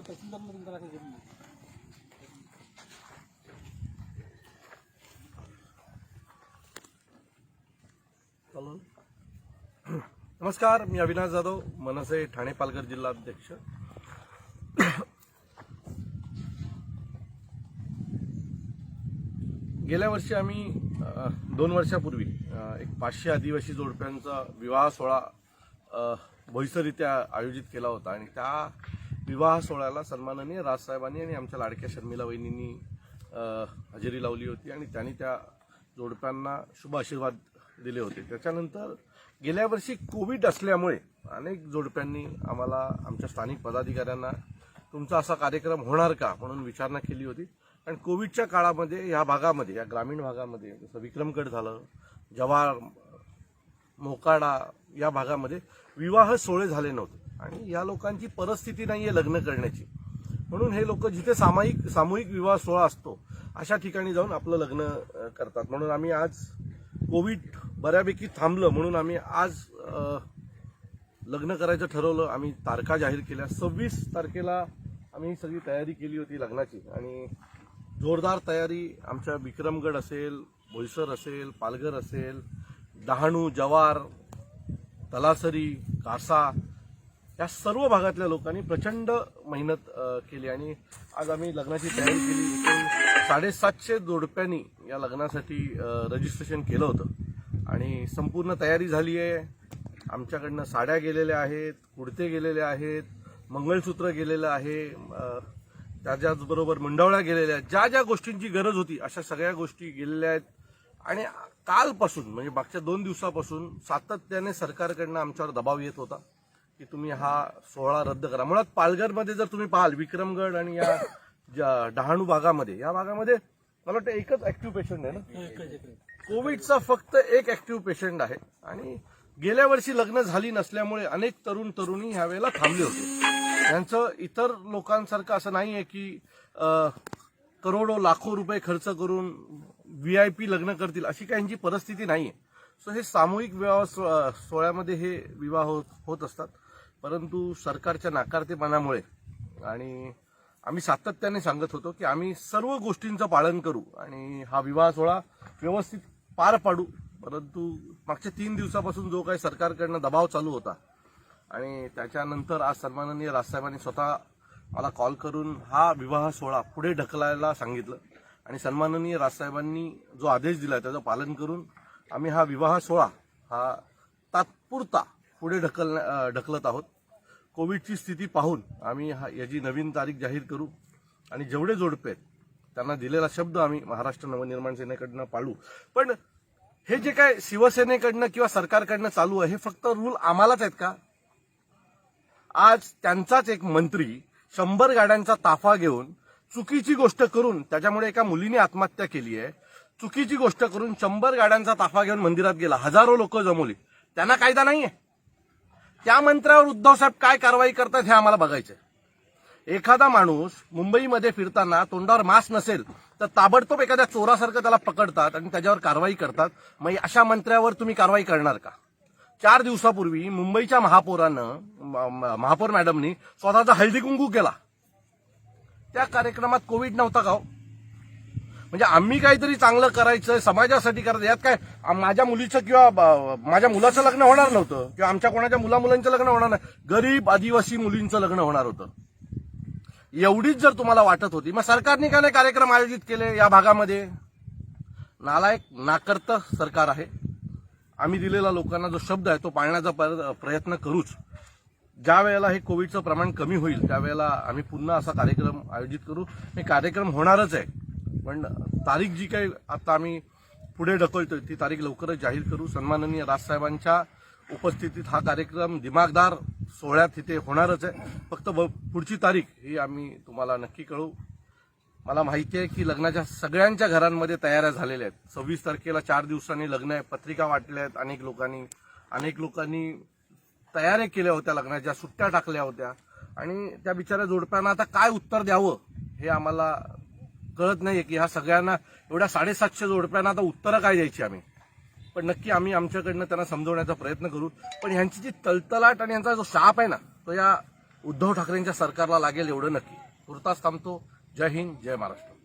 Kita tinggal meninggalkan jadi. नमस्कार मी अविनाश जाधव मनसे ठाणे पालघर जिल्हा अध्यक्ष. गेल्या वर्षी आम्ही दोन वर्षापूर्वी एक पाचशे आदिवासी जोडप्यांचा विवाह सोहळा अ, आयोजित केला होता आणि त्या विवाह सोहळ्याला सन्माननीय राजसाहेबांनी आणि आमच्या लाडक्या शर्मिला वहिनींनी हजेरी लावली होती आणि त्यांनी त्या जोडप्यांना शुभ आशीर्वाद दिले होते. त्याच्यानंतर गेल्या वर्षी कोविड असल्यामुळे अनेक जोडप्यांनी आम्हाला आमच्या स्थानिक पदाधिकाऱ्यांना तुमचा असा कार्यक्रम होणार का म्हणून विचारणा केली होती. कारण कोविडच्या काळामध्ये या भागामध्ये या ग्रामीण भागामध्ये जसं विक्रमगड झालं जव्हार मोकाडा या भागामध्ये विवाह सोहळे झाले नव्हते. आणि या लोकांची परिस्थिती नाही आहे लग्न करण्याची. म्हणून हे लोक जिथे सामायिक सामूहिक विवाह सोहळा असतो अशा ठिकाणी जाऊन आपलं लग्न करतात. म्हणून आम्ही आज कोविड बऱ्यापैकी थांबलं म्हणून आम्ही आज लग्न करायचं ठरवलं. आम्ही तारखा जाहीर केल्या. सव्वीस तारखेला आम्ही सगळी तयारी केली होती लग्नाची. आणि जोरदार तयारी आमच्या विक्रमगड असेल बोईसर असेल पालघर असेल डहाणू जवार तलासरी कासा या सर्व भागातल्या लोकांनी प्रचंड मेहनत केली. आणि आज आम्ही लग्नाची तयारी केली. साडेसातशे जोडप्यांनी या लग्नासाठी रजिस्ट्रेशन केलं होतं. आणि संपूर्ण तयारी झाली आहे. आमच्याकडनं साड्या गेलेल्या आहेत कुडते गेलेले आहेत मंगळसूत्र गेलेलं आहे त्याच्याचबरोबर मंडवळ्या गेलेल्या आहेत ज्या ज्या गोष्टींची गरज होती अशा सगळ्या गोष्टी गेलेल्या आहेत. आणि कालपासून म्हणजे मागच्या दोन दिवसापासून सातत्याने सरकारकडनं आमच्यावर दबाव येत होता की तुम्ही हा सोहळा रद्द करा. मुळात पालघरमध्ये जर तुम्ही पाहाल विक्रमगड आणि या डहाणू भागामध्ये या भागामध्ये मला वाटतं एकच ऍक्टिव्ह पेशंट आहे ना? कोविडचा फक्त एक ऍक्टिव्ह पेशंट आहे. आणि गेल्या वर्षी लग्न झाली नसल्यामुळे अनेक तरुण तरुणी ह्या वेळेला थांबले होते. त्यांचं इतर लोकांसारखं असं नाही आहे की करोडो लाखो रुपये खर्च करून व्ही आय पी लग्न करतील अशी काहींची परिस्थिती नाही आहे सो हे सामूहिक विवाह सोहळ्यामध्ये हे विवाह होत- होत असतात. परंतु सरकारच्या नाकारतेपणामुळे आणि आम्ही सातत्याने सांगत होतो की आम्ही सर्व गोष्टींचं पालन करू आणि हा विवाह सोहळा व्यवस्थित पार पाडू. परंतु मागच्या तीन दिवसापासून जो काही सरकारकडनं दबाव चालू होता आणि त्याच्यानंतर आज सन्माननीय राजसाहेबांनी स्वतः मला कॉल करून हा विवाह सोहळा पुढे ढकलायला सांगितलं आणि सन्माननीय राजसाहेबांनी जो आदेश दिला त्याचं पालन करून आम्ही हा विवाह सोहळा हा तात्पुरता पुढे ढकल ढकलत आहोत. कोविडची स्थिती पाहून आम्ही हा याची नवीन तारीख जाहीर करू. आणि जेवढे जोडपे आहेत त्यांना दिलेला शब्द आम्ही महाराष्ट्र नवनिर्माण सेनेकडनं पाळू. पण हे जे काय शिवसेनेकडनं किंवा सरकारकडनं चालू आहे हे फक्त रूल आम्हालाच आहेत का? आज त्यांचाच एक मंत्री शंभर गाड्यांचा ताफा घेऊन चुकीची गोष्ट करून त्याच्यामुळे एका मुलीने आत्महत्या केली आहे. चुकीची गोष्ट करून शंभर गाड्यांचा ताफा घेऊन मंदिरात गेला. हजारो लोक जमवली. त्यांना कायदा नाहीये. त्या मंत्र्यावर उद्धव साहेब काय कारवाई करतात हे आम्हाला बघायचंय. एखादा माणूस मुंबईमध्ये फिरताना तोंडावर मास्क नसेल तर ताबडतोब एखाद्या चोरासारखं त्याला पकडतात आणि त्याच्यावर कारवाई करतात. मग अशा मंत्र्यावर तुम्ही कारवाई करणार का? चार दिवसापूर्वी मुंबईच्या महापौरानं महापौर मॅडमनी स्वतःचा हळदी कुंकू केला. त्या कार्यक्रमात कोविड नव्हता का हो? म्हणजे आम्ही काहीतरी चांगलं करायचं समाजासाठी करायचं यात काय माझ्या मुलीचं किंवा ब- माझ्या मुलाचं लग्न होणार नव्हतं किंवा आमच्या कोणाच्या मुला मुलांचं लग्न होणार नाही. गरीब आदिवासी मुलींचं लग्न होणार होतं. एवढीच जर तुम्हाला वाटत होती मग सरकारने का नाही कार्यक्रम आयोजित केले या भागामध्ये? नालायक नाकर्त सरकार आहे. आम्ही दिलेला लोकांना जो शब्द आहे तो पाळण्याचा प्रयत्न करूच. ज्या वेळेला हे कोविडचं प्रमाण कमी होईल त्यावेळेला आम्ही पुन्हा असा कार्यक्रम आयोजित करू. हे कार्यक्रम होणारच आहे. पण तारीख जी काही आता आम्ही पुढे ढकलतोय ती तारीख लवकरच जाहीर करू. सन्माननीय राजसाहेबांच्या उपस्थितीत हा कार्यक्रम दिमागदार सोहळ्यात तिथे होणारच आहे. फक्त ब- पुढची तारीख ही आम्ही तुम्हाला नक्की कळू मला माहिती आहे की लग्नाच्या सगळ्यांच्या घरांमध्ये तयाऱ्या झालेल्या आहेत. सव्वीस तारखेला चार दिवसांनी लग्न आहे पत्रिका वाटल्या आहेत अनेक लोकांनी अनेक लोकांनी तयाऱ्या केल्या होत्या लग्नाच्या सुट्ट्या टाकल्या होत्या. आणि त्या बिचाऱ्या जोडप्यांना आता काय उत्तर द्यावं हे आम्हाला कळत नाहीये की ह्या सगळ्यांना एवढ्या साडेसातशे जोडप्यांना आता उत्तरं काय द्यायची आम्ही. पण नक्की आम्ही आमच्याकडनं त्यांना समजवण्याचा प्रयत्न करू. पण ह्यांची जी तलतलाट आणि यांचा जो शाप आहे ना तो या उद्धव ठाकरेंच्या सरकारला लागेल एवढं नक्की. तुर्तास थांबतो. जय हिंद जय महाराष्ट्र.